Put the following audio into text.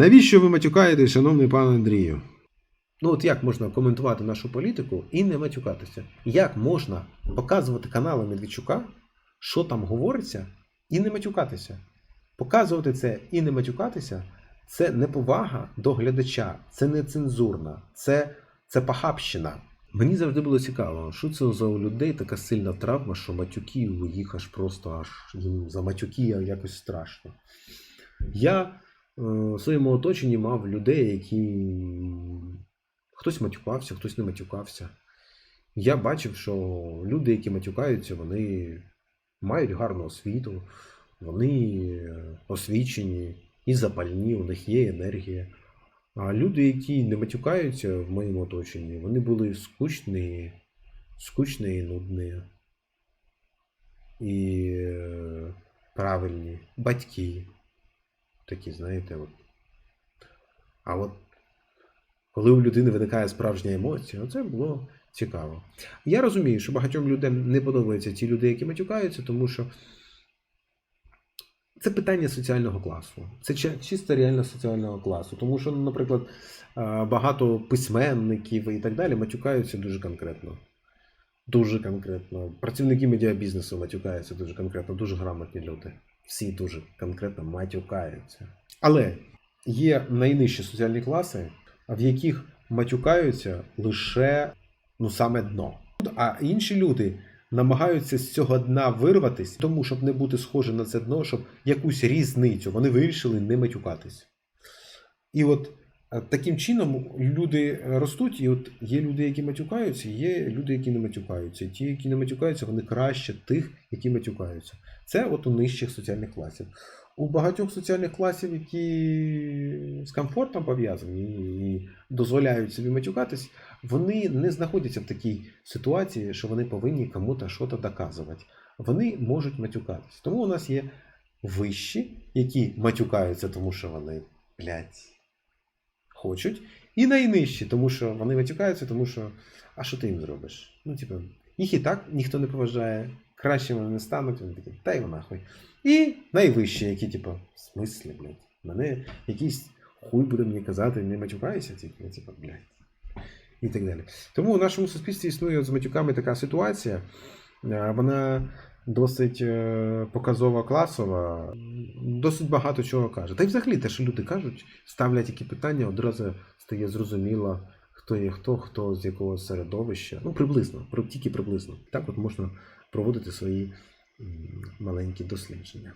Навіщо ви матюкаєте, шановний пан Андрію? Ну от як можна коментувати нашу політику і не матюкатися? Як можна показувати канали Медведчука, що там говориться, і не матюкатися? Показувати це і не матюкатися це неповага до глядача, це не цензурна, це, це пахабщина. Мені завжди було цікаво, що це за у людей така сильна травма, що матюки у їх аж просто аж за матюки якось страшно. Я в своєму оточенні мав людей, які хтось матюкався, хтось не матюкався. Я бачив, що люди, які матюкаються, вони мають гарну освіту, вони е, освічені і запальні, у них є енергія. А люди, які не матюкаються в моєму оточенні, вони були скучні, скучні і нудні. І е, правильні, батьки. Такі, знаєте, от. А от коли у людини виникає справжня емоція, це було цікаво. Я розумію, що багатьом людям не подобаються ті люди, які матюкаються, тому що це питання соціального класу. Це чи- чисто реально соціального класу. Тому що, наприклад, багато письменників і так далі матюкаються дуже конкретно. Дуже конкретно. Працівники медіабізнесу матюкаються дуже конкретно, дуже грамотні люди. Всі дуже конкретно матюкаються. Але є найнижчі соціальні класи, в яких матюкаються лише ну саме дно. А інші люди намагаються з цього дна вирватися, тому щоб не бути схожим на це дно, щоб якусь різницю вони вирішили не матюкатись. І от таким чином люди ростуть, і от є люди, які матюкаються, є люди, які не матюкаються. І ті, які не матюкаються, вони краще тих, які матюкаються. Це от у нижчих соціальних класів. У багатьох соціальних класів, які з комфортом пов'язані і дозволяють собі матюкатись, вони не знаходяться в такій ситуації, що вони повинні кому-то щось доказувати. Вони можуть матюкатись. Тому у нас є вищі, які матюкаються, тому що вони, блядь, хочуть, і найнижчі, тому що вони матюкаються, тому що а що ти їм зробиш? Ну, типу, їх і так ніхто не поважає, краще вони не стануть, вони такі, та й нахуй. І найвищі, які, типу, в смислі, блядь, мене якийсь хуй буде мені казати, не матюкайся, типу, типу, блядь. І так далі. Тому у нашому суспільстві існує з матюками така ситуація. Е, Вона досить е, показова, класова, досить багато чого каже. Та й взагалі те, що люди кажуть, ставлять які питання, одразу стає зрозуміло, хто є хто, хто з якого середовища. Ну, приблизно, тільки приблизно. Так от можна проводити свої маленькі дослідження.